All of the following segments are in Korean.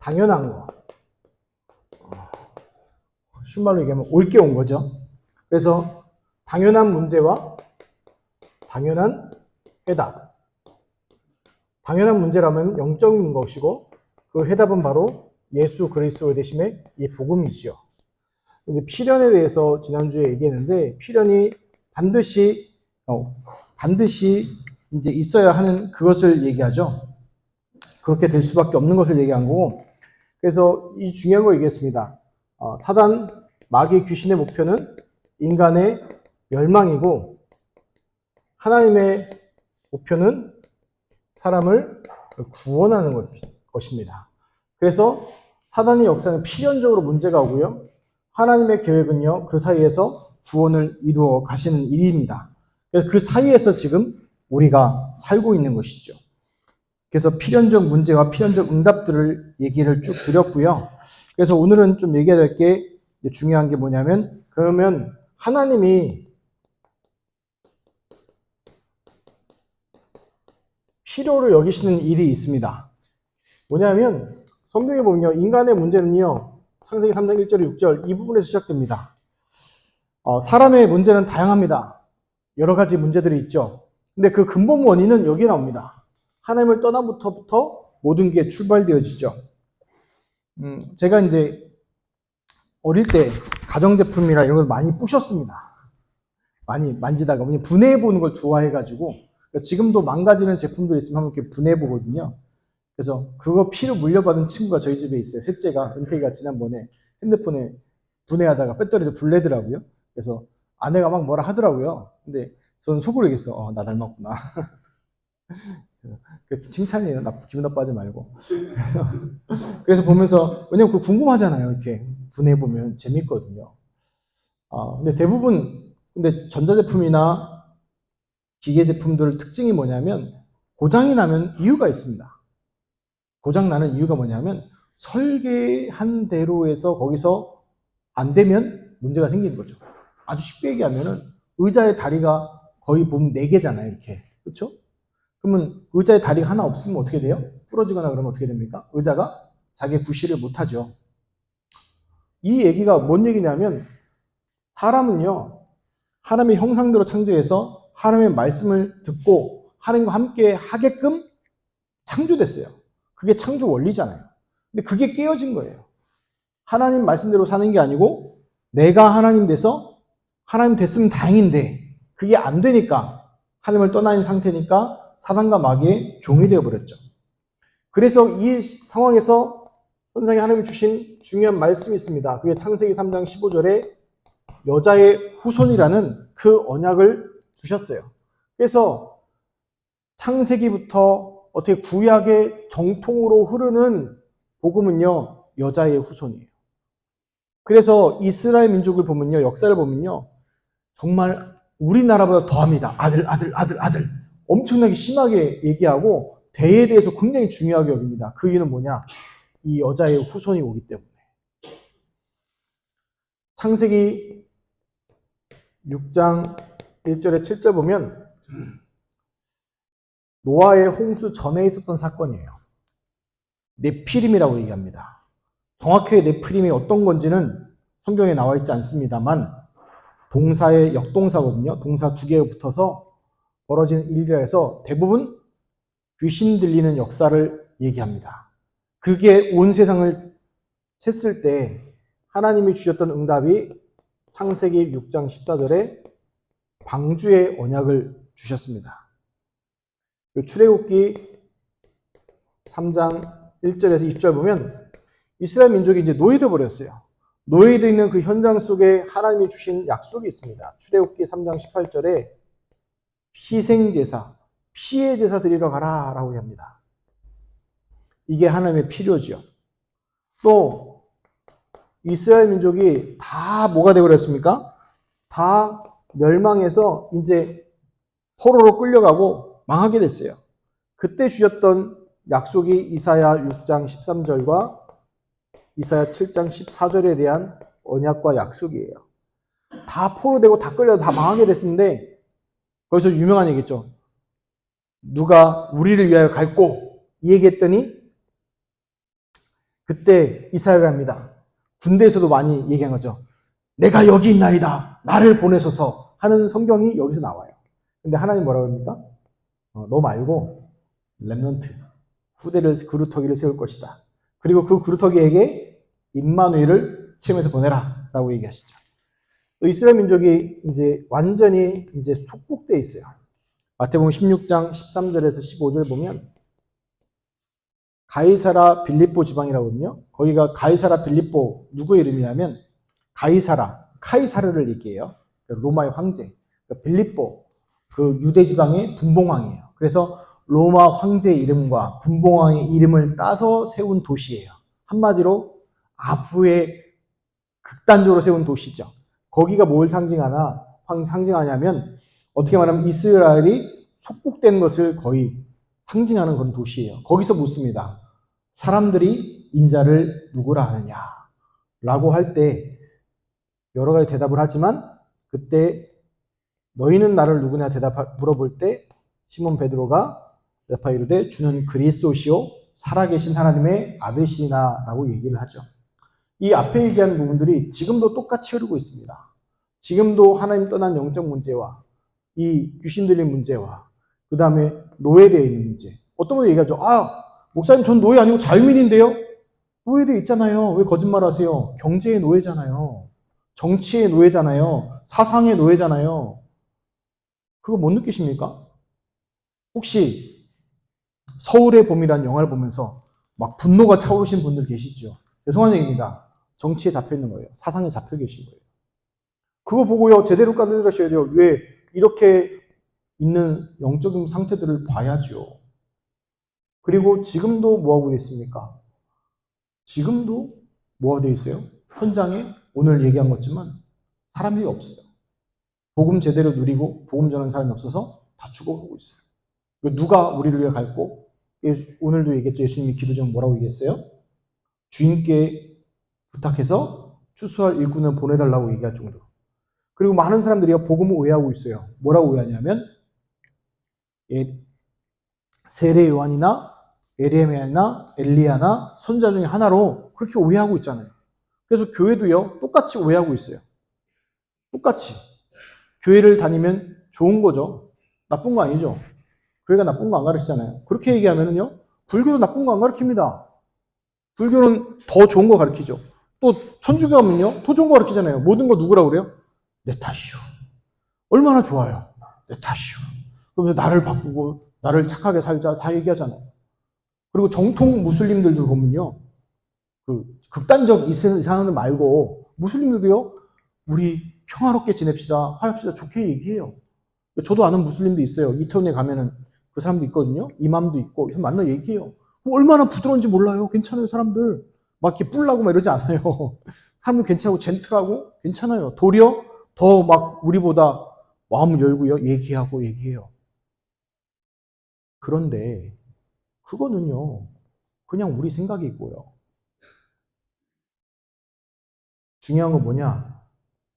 당연한 거. 쉬운 말로 얘기하면 올 게 온 거죠. 그래서 당연한 문제와 당연한 해답. 당연한 문제라면 영적인 것이고 그 해답은 바로 예수 그리스도의 대심의 이 복음이지요. 이제 필연에 대해서 지난주에 얘기했는데 필연이 반드시 어, 반드시 이제 있어야 하는 그것을 얘기하죠. 그렇게 될 수밖에 없는 것을 얘기한 거고 그래서 이 중요한 거 얘기했습니다. 어, 사단 마귀 귀신의 목표는 인간의 멸망이고 하나님의 목표는 사람을 구원하는 것- 것입니다. 그래서 사단의 역사는 필연적으로 문제가 오고요. 하나님의 계획은요, 그 사이에서 구원을 이루어 가시는 일입니다. 그래서 그 사이에서 지금 우리가 살고 있는 것이죠. 그래서 필연적 문제와 필연적 응답들을 얘기를 쭉 드렸고요. 그래서 오늘은 좀 얘기해야 될 게 중요한 게 뭐냐면, 그러면 하나님이 필요로 여기시는 일이 있습니다. 뭐냐면, 성경에 보면요, 인간의 문제는요, 창세기 3장 1절, 6절 이 부분에서 시작됩니다. 어, 사람의 문제는 다양합니다. 여러 가지 문제들이 있죠. 근데 그 근본 원인은 여기 나옵니다. 하나님을 떠나부터부터 모든 게 출발되어지죠. 음, 제가 이제 어릴 때 가정제품이라 이런 걸 많이 부셨습니다. 많이 만지다가 그냥 분해해 보는 걸 좋아해가지고 그러니까 지금도 망가지는 제품들 있으면 한번 이렇게 분해해 보거든요. 그래서 그거 피로 물려받은 친구가 저희 집에 있어요. 셋째가 은퇴가 지난번에 핸드폰에 분해하다가 배터리도 불내더라고요. 그래서 아내가 막 뭐라 하더라고요. 근데 저는 속으로 얘기했어. 어, 나 닮았구나. 그 칭찬이에요. 나 기분 나빠하지 말고. 그래서, 그래서 보면서 왜냐면 그 궁금하잖아요. 이렇게 분해 보면 재밌거든요. 아, 근데 대부분 근데 전자제품이나 기계 제품들 특징이 뭐냐면 고장이 나면 이유가 있습니다. 고장 나는 이유가 뭐냐면 설계한 대로에서 거기서 안 되면 문제가 생기는 거죠. 아주 쉽게 얘기하면은 의자의 다리가 거의 보면 네 개잖아요. 이렇게 그렇죠? 그러면 의자의 다리가 하나 없으면 어떻게 돼요? 부러지거나 그러면 어떻게 됩니까? 의자가 자기 구실을 못하죠. 이 얘기가 뭔 얘기냐면 사람은요 하나님의 형상대로 창조해서 하나님의 말씀을 듣고 하나님과 함께 하게끔 창조됐어요. 그게 창조 원리잖아요. 근데 그게 깨어진 거예요. 하나님 말씀대로 사는 게 아니고 내가 하나님 돼서 하나님 됐으면 다행인데 그게 안 되니까 하나님을 떠나는 상태니까 사단과 마귀의 종이 되어 버렸죠. 그래서 이 상황에서 선생이 하나님이 주신 중요한 말씀이 있습니다. 그게 창세기 3장 15절에 여자의 후손이라는 그 언약을 주셨어요. 그래서 창세기부터 어떻게 구약의 정통으로 흐르는 복음은요, 여자의 후손이에요. 그래서 이스라엘 민족을 보면요, 역사를 보면요, 정말 우리나라보다 더합니다. 아들, 아들, 아들, 아들. 엄청나게 심하게 얘기하고 대에 대해서 굉장히 중요하게 여깁니다. 그 이유는 뭐냐? 이 여자의 후손이 오기 때문에. 창세기 6장 1절에 7절 보면 노아의 홍수 전에 있었던 사건이에요. 네피림이라고 얘기합니다. 정확하게 네피림이 어떤 건지는 성경에 나와 있지 않습니다만 동사의 역동사거든요. 동사 두 개가 붙어서 벌어진 일이라 해서 대부분 귀신 들리는 역사를 얘기합니다. 그게 온 세상을 쳤을 때 하나님이 주셨던 응답이 창세기 6장 14절에 방주의 언약을 주셨습니다. 그 출애굽기 3장 1절에서 20절 보면 이스라엘 민족이 이제 노예돼 버렸어요. 노예되어 있는 그 현장 속에 하나님이 주신 약속이 있습니다. 출애굽기 3장 18절에 희생제사, 피해 제사 드리러 가라 라고 합니다. 이게 하나님의 필요지요. 또 이스라엘 민족이 다 뭐가 되어 버렸습니까? 다 멸망해서 이제 포로로 끌려가고 망하게 됐어요. 그때 주셨던 약속이 이사야 6장 13절과 이사야 7장 14절에 대한 언약과 약속이에요. 다 포로되고 다 끌려 다 망하게 됐는데 거기서 유명한 얘기죠. 누가 우리를 위하여 갈고 이 얘기했더니 그때 이스라엘을 합니다. 군대에서도 많이 얘기한 거죠. 내가 여기 있나이다. 나를 보내소서 하는 성경이 여기서 나와요. 근데 하나님 뭐라고 합니까? 어, 너 말고 렘넌트 후대를 그루터기를 세울 것이다. 그리고 그 그루터기에게 임마누엘을 치면서 보내라라고 얘기하시죠. 또 이스라엘 민족이 이제 완전히 이제 속국돼 있어요. 마태복음 16장 13절에서 15절 보면 가이사라 빌립보 지방이라거든요. 거기가 가이사라 빌립보 누구의 이름이냐면 가이사라 카이사르를 얘기해요. 로마의 황제 그러니까 빌립보 그 유대 지방의 분봉왕이에요. 그래서 로마 황제의 이름과 분봉왕의 이름을 따서 세운 도시예요. 한마디로 아부의 극단적으로 세운 도시죠. 거기가 뭘 상징하나 상징하냐면 어떻게 말하면 이스라엘이 속국된 것을 거의 상징하는 그런 도시예요. 거기서 묻습니다. 사람들이 인자를 누구라 하느냐? 라고 할 때 여러 가지 대답을 하지만 그때 너희는 나를 누구냐 대답 물어볼 때 시몬 베드로가 대답하 이르되 주는 그리스도시요 살아계신 하나님의 아들이시나라고 얘기를 하죠. 이 앞에 얘기한 부분들이 지금도 똑같이 흐르고 있습니다. 지금도 하나님 떠난 영적 문제와 이 귀신 들린 문제와 그 다음에 노예되어 있는 문제. 어떤 분이 얘기하죠. 아, 목사님 전 노예 아니고 자유민인데요? 노예돼 있잖아요. 왜 거짓말 하세요? 경제의 노예잖아요. 정치의 노예잖아요. 사상의 노예잖아요. 그거 못 느끼십니까? 혹시 서울의 봄이라는 영화를 보면서 막 분노가 차오르신 분들 계시죠? 죄송한 얘기입니다. 정치에 잡혀 있는 거예요. 사상에 잡혀 계신 거예요. 그거 보고요, 제대로 까들으셔야 돼요. 왜 이렇게 있는 영적인 상태들을 봐야죠. 그리고 지금도 뭐하고 있습니까? 지금도 뭐가 돼 있어요? 현장에 오늘 얘기한 것지만 사람이 없어요. 복음 제대로 누리고 복음 전하는 사람이 없어서 다 죽어가고 있어요. 누가 우리를 위해 갈고 오늘도 얘기했죠. 예수님이 기도 중 뭐라고 얘기했어요? 주인께 부탁해서 추수할 일꾼을 보내달라고 얘기할 정도로. 그리고 많은 사람들이 복음을 오해하고 있어요. 뭐라고 오해하냐면 예, 세례 요한이나 에레미야나 엘리야나 선자 중에 하나로 그렇게 오해하고 있잖아요. 그래서 교회도요 똑같이 오해하고 있어요. 똑같이 교회를 다니면 좋은 거죠. 나쁜 거 아니죠. 교회가 나쁜 거 안 가르치잖아요. 그렇게 얘기하면은요 불교도 나쁜 거 안 가르칩니다. 불교는 더 좋은 거 가르치죠. 또 천주교 가면요 더 좋은 거 가르치잖아요. 모든 거 누구라 그래요? 내 탓이요. 얼마나 좋아요. 내 탓이요. 그러면서 나를 바꾸고 나를 착하게 살자 다 얘기하잖아요. 그리고 정통 무슬림들도 보면요. 그 극단적 이상을 말고 무슬림들도요. 우리 평화롭게 지냅시다. 화합시다. 좋게 얘기해요. 저도 아는 무슬림도 있어요. 이태원에 가면은 그 사람도 있거든요. 이맘도 있고 만나 얘기해요. 얼마나 부드러운지 몰라요. 괜찮아요, 사람들. 막 이렇게 뿔나고 막 이러지 않아요. 사람들 괜찮고 젠틀하고 괜찮아요. 도리어 더 막 우리보다 마음을 열고요. 얘기하고 얘기해요. 그런데 그거는요. 그냥 우리 생각이고요. 중요한 건 뭐냐?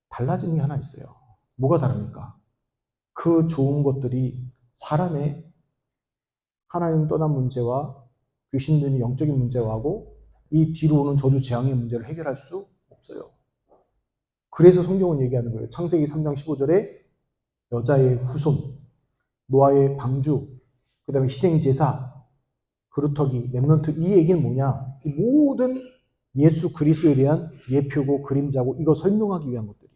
달라지는 게 하나 있어요. 뭐가 다릅니까? 그 좋은 것들이 사람의 하나님 떠난 문제와 귀신 들이 영적인 문제하고 이 뒤로 오는 저주 재앙의 문제를 해결할 수 없어요. 그래서 성경은 얘기하는 거예요. 창세기 3장 15절에 여자의 후손, 노아의 방주, 그 다음에 희생제사, 그루터기, 랩런트 이 얘기는 뭐냐? 이 모든 예수 그리스도에 대한 예표고 그림자고 이거 설명하기 위한 것들이에요.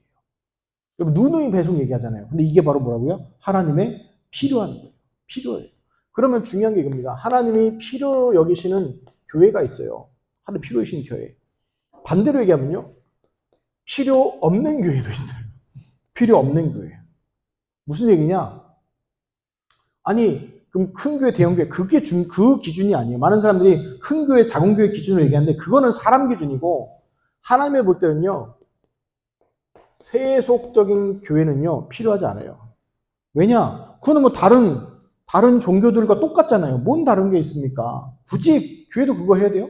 여러분 누누이 배송 얘기하잖아요. 근데 이게 바로 뭐라고요? 하나님의 필요한 거예요. 필요해요. 그러면 중요한 게 이겁니다. 하나님이 필요로 여기시는 교회가 있어요. 하나님 필요이신 교회. 반대로 얘기하면요. 필요 없는 교회도 있어요. 필요 없는 교회. 무슨 얘기냐? 아니, 그럼 큰 교회, 대형 교회, 그게 준, 그 기준이 아니에요. 많은 사람들이 큰 교회, 작은 교회 기준으로 얘기하는데, 그거는 사람 기준이고, 하나님의 볼 때는요, 세속적인 교회는요, 필요하지 않아요. 왜냐? 그거는 뭐 다른 다른 종교들과 똑같잖아요. 뭔 다른 게 있습니까? 굳이 교회도 그거 해야 돼요?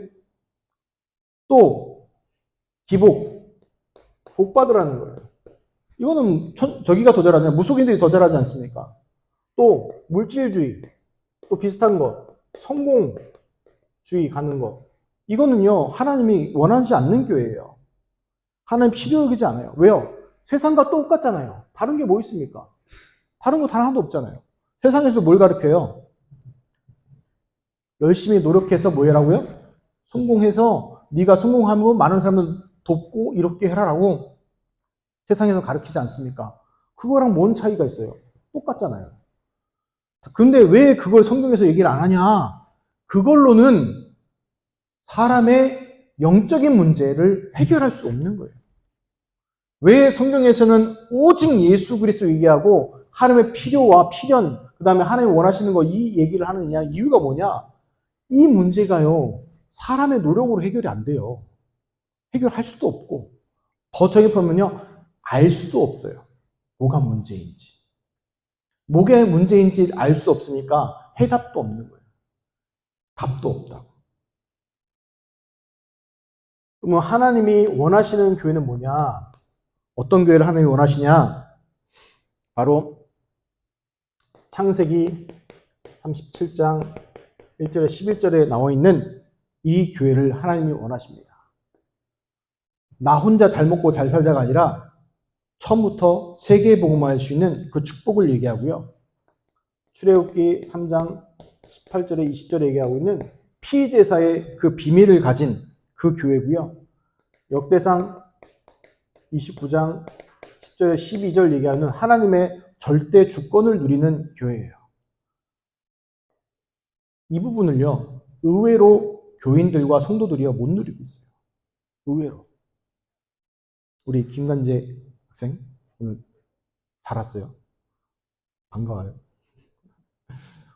또 기복, 복 받으라는 거예요. 이거는 천, 저기가 더 잘하냐? 무속인들이 더 잘하지 않습니까? 또 물질주의, 또 비슷한 것, 성공주의 가는 것. 이거는요, 하나님이 원하지 않는 교회예요. 하나님 필요 여기지 않아요. 왜요? 세상과 똑같잖아요. 다른 게 뭐 있습니까? 다른 거 단 하나도 없잖아요. 세상에서 뭘 가르쳐요? 열심히 노력해서 뭐 해라고요? 성공해서 네가 성공하면 많은 사람을 돕고 이렇게 해라라고 세상에서 가르치지 않습니까? 그거랑 뭔 차이가 있어요? 똑같잖아요. 근데 왜 그걸 성경에서 얘기를 안 하냐? 그걸로는 사람의 영적인 문제를 해결할 수 없는 거예요. 왜 성경에서는 오직 예수 그리스도 얘기하고 하나님의 필요와 필연, 그 다음에 하나님이 원하시는 거 이 얘기를 하느냐? 이유가 뭐냐? 이 문제가요, 사람의 노력으로 해결이 안 돼요. 해결할 수도 없고, 더 정확하면요, 알 수도 없어요. 뭐가 문제인지. 뭐가 문제인지 알 수 없으니까 해답도 없는 거예요. 답도 없다고. 그러면 하나님이 원하시는 교회는 뭐냐? 어떤 교회를 하나님이 원하시냐? 바로 창세기 37장 1절에 11절에 나와 있는 이 교회를 하나님이 원하십니다. 나 혼자 잘 먹고 잘 살자가 아니라 처음부터 세계에 복음할 수 있는 그 축복을 얘기하고요. 출애굽기 3장 18절에 20절에 얘기하고 있는 피제사의 그 비밀을 가진 그 교회고요. 역대상 29장 10절에 12절 얘기하는 하나님의 절대 주권을 누리는 교회예요. 이 부분을요, 의외로 교인들과 성도들이요, 못 누리고 있어요. 의외로. 우리 김간재 학생, 오늘 잘 왔어요. 반가워요.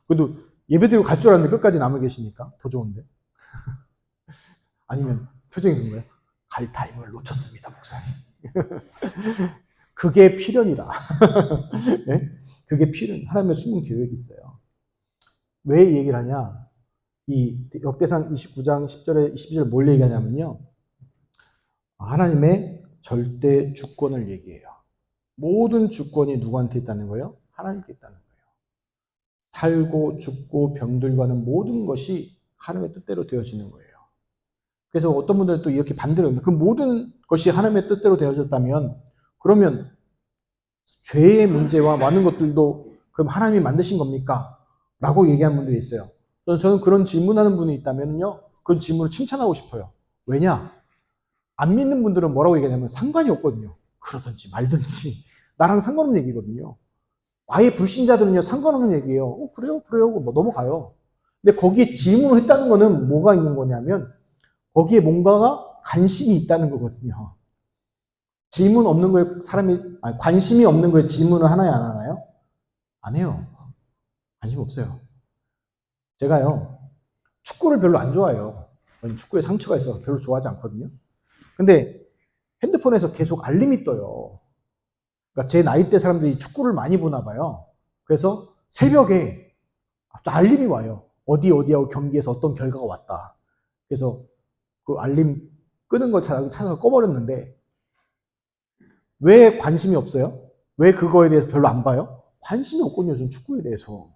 그래도 예배드리고 갈 줄 알았는데 끝까지 남아 계시니까 더 좋은데. 아니면 표정이 그런 거예요. 갈 타임을 놓쳤습니다, 목사님. 그게 필연이다. 네? 그게 필연. 하나님의 숨은 계획이 있어요. 왜 이 얘기를 하냐? 이 역대상 29장 10절에 22절 뭘 얘기하냐면요. 하나님의 절대 주권을 얘기해요. 모든 주권이 누구한테 있다는 거예요? 하나님께 있다는 거예요. 살고 죽고 병들과는 모든 것이 하나님의 뜻대로 되어지는 거예요. 그래서 어떤 분들은 또 이렇게 반대로. 그 모든 것이 하나님의 뜻대로 되어졌다면 그러면 죄의 문제와 많은 것들도 그럼 하나님이 만드신 겁니까? 라고 얘기하는 분들이 있어요. 저는 그런 질문하는 분이 있다면요. 그 질문을 칭찬하고 싶어요. 왜냐? 안 믿는 분들은 뭐라고 얘기하냐면 상관이 없거든요. 그러든지 말든지. 나랑 상관없는 얘기거든요. 아예 불신자들은요, 상관없는 얘기예요. 어, 그래요, 그래요. 뭐 넘어가요. 근데 거기에 질문을 했다는 거는 뭐가 있는 거냐면 거기에 뭔가가 관심이 있다는 거거든요. 질문 없는 거에 사람이, 아니, 관심이 없는 거에 질문을 하나요, 안 하나요? 안 해요. 관심 없어요. 제가요, 축구를 별로 안 좋아해요. 축구에 상처가 있어서 별로 좋아하지 않거든요. 근데 핸드폰에서 계속 알림이 떠요. 그러니까 제 나이 대 사람들이 축구를 많이 보나 봐요. 그래서 새벽에 알림이 와요. 어디 어디하고 경기에서 어떤 결과가 왔다. 그래서 그 알림 끄는 걸 찾아서, 찾아서 꺼버렸는데 왜 관심이 없어요? 왜 그거에 대해서 별로 안 봐요? 관심이 없거든요. 전 축구에 대해서.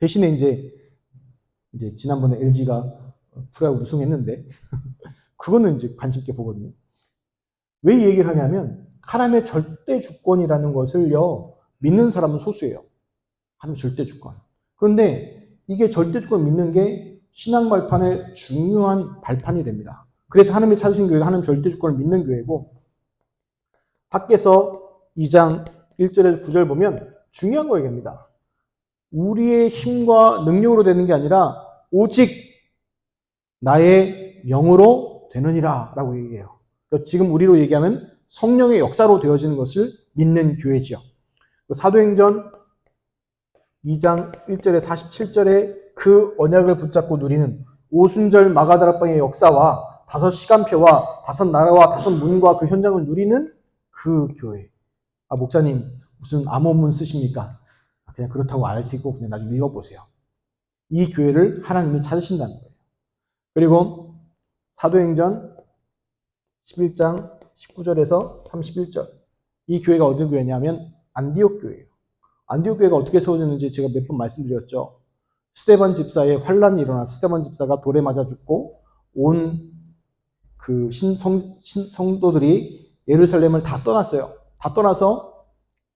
대신에 이제 이제 지난번에 LG가 프로야구 우승했는데 그거는 이제 관심 있게 보거든요. 왜 이 얘기를 하냐면 하나님의 절대 주권이라는 것을요 믿는 사람은 소수예요. 하나님의 절대 주권. 그런데 이게 절대 주권 믿는 게 신앙 발판의 중요한 발판이 됩니다. 그래서 하나님이 찾으신 교회가 하나님 절대 주권을 믿는 교회고 밖에서 2장 1절에서 9절 보면 중요한 거 얘기합니다. 우리의 힘과 능력으로 되는 게 아니라 오직 나의 영으로 되느니라 라고 얘기해요. 그러니까 지금 우리로 얘기하면 성령의 역사로 되어지는 것을 믿는 교회지요. 사도행전 2장 1절에 47절에 그 언약을 붙잡고 누리는 오순절 마가다락방의 역사와 다섯 시간표와 다섯 나라와 다섯 문과 그 현장을 누리는 그 교회. 아, 목사님, 무슨 암호문 쓰십니까? 그냥 그렇다고 아시고 그냥 나중에 읽어보세요. 이 교회를 하나님이 찾으신다는 거예요. 그리고 사도행전 11장 19절에서 31절. 이 교회가 어떤 교회냐면 안디옥 교회예요. 안디옥 교회가 어떻게 세워졌는지 제가 몇 번 말씀드렸죠. 스테반 집사의 환란이 일어나 스테반 집사가 돌에 맞아 죽고 온그 신성, 신성도들이 예루살렘을 다 떠났어요. 다 떠나서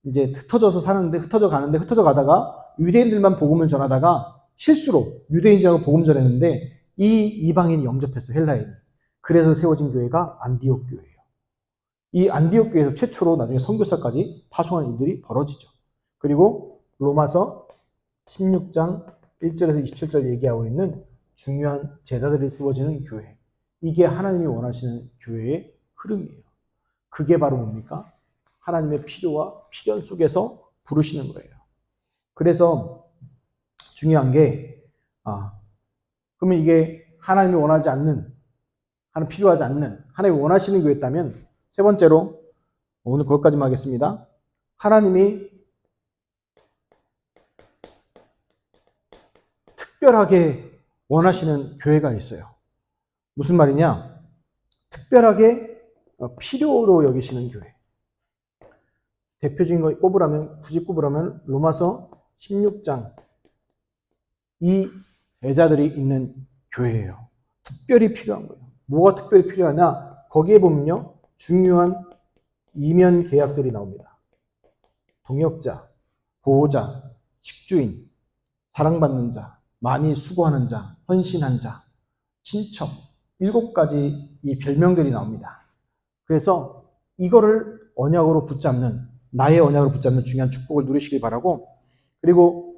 이제 흩어져서 사는데 흩어져 가는데 흩어져 가다가 유대인들만 복음을 전하다가 실수로 유대인들하고 복음 전했는데 이 이방인이 영접했어 헬라인. 그래서 세워진 교회가 안디옥 교회예요. 이 안디옥 교회에서 최초로 나중에 선교사까지 파송하는 일들이 벌어지죠. 그리고 로마서 16장 1절에서 27절 얘기하고 있는 중요한 제자들이 세워지는 교회. 이게 하나님이 원하시는 교회의 흐름이에요. 그게 바로 뭡니까? 하나님의 필요와 필연 속에서 부르시는 거예요. 그래서 중요한 게, 아, 그러면 이게 하나님이 원하지 않는, 하나님 필요하지 않는, 하나님이 원하시는 교회였다면, 세 번째로, 오늘 그것까지만 하겠습니다. 하나님이 특별하게 원하시는 교회가 있어요. 무슨 말이냐? 특별하게 어, 필요로 여기시는 교회. 대표적인 거 꼽으라면, 굳이 꼽으라면 로마서 16장 이 제자들이 있는 교회예요. 특별히 필요한 거예요. 뭐가 특별히 필요하냐? 거기에 보면요. 중요한 이면 계약들이 나옵니다. 동역자, 보호자, 식주인, 사랑받는 자, 많이 수고하는 자, 헌신한 자, 친척, 일곱 가지 이 별명들이 나옵니다. 그래서 이거를 언약으로 붙잡는, 나의 언약으로 붙잡는 중요한 축복을 누리시길 바라고, 그리고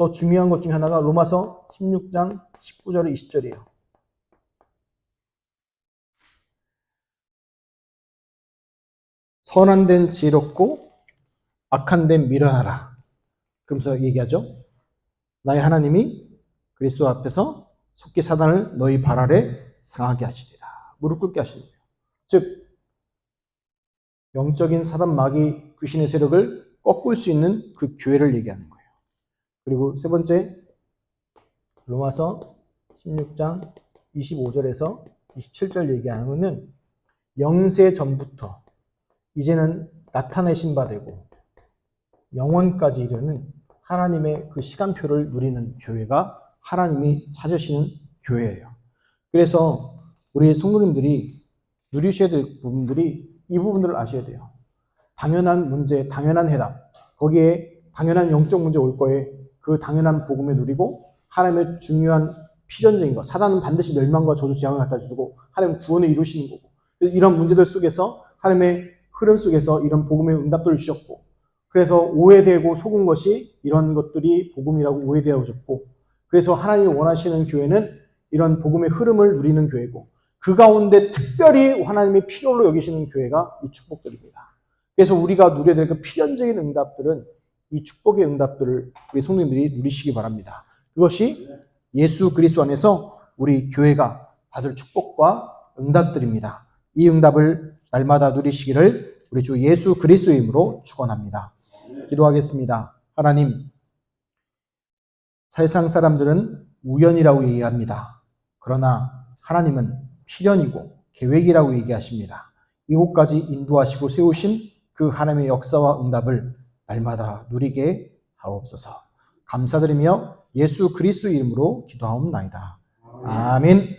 또 중요한 것 중에 하나가 로마서 16장 19절 20절이에요. 선한 데는 지혜롭고 악한 데는 미련하라. 그러면서 얘기하죠. 나의 하나님이 그리스도 앞에서 속기 사단을 너희 발 아래 상하게 하시리라. 무릎 꿇게 하시리라. 즉 영적인 사단 마귀 귀신의 세력을 꺾을 수 있는 그 교회를 얘기하는 거예요. 그리고 세 번째 로마서 16장 25절에서 27절 얘기하는 것은 영세 전부터 이제는 나타내신 바 되고 영원까지 이르는 하나님의 그 시간표를 누리는 교회가 하나님이 찾으시는 교회예요. 그래서 우리 성도님들이 누리셔야 될 부분들이 이 부분들을 아셔야 돼요. 당연한 문제, 당연한 해답. 거기에 당연한 영적 문제 올 거에 그 당연한 복음에 누리고 하나님의 중요한 필연적인 것. 사단은 반드시 멸망과 저주 재앙을 갖다 주고 하나님 구원을 이루시는 거고. 이런 문제들 속에서 하나님의 흐름 속에서 이런 복음의 응답들을 주셨고 그래서 오해되고 속은 것이 이런 것들이 복음이라고 오해되어졌고 그래서 하나님이 원하시는 교회는 이런 복음의 흐름을 누리는 교회고 그 가운데 특별히 하나님의 필요로 여기시는 교회가 이 축복들입니다. 그래서 우리가 누려야 될 그 필연적인 응답들은 이 축복의 응답들을 우리 성도님들이 누리시기 바랍니다. 그것이 예수 그리스도 안에서 우리 교회가 받을 축복과 응답들입니다. 이 응답을 날마다 누리시기를 우리 주 예수 그리스도의 이름으로 축원합니다. 기도하겠습니다. 하나님, 세상 사람들은 우연이라고 얘기합니다. 그러나 하나님은 필연이고 계획이라고 얘기하십니다. 이곳까지 인도하시고 세우신 그 하나님의 역사와 응답을 날마다 누리게 하옵소서. 감사드리며 예수 그리스도 이름으로 기도하옵나이다. 아멘.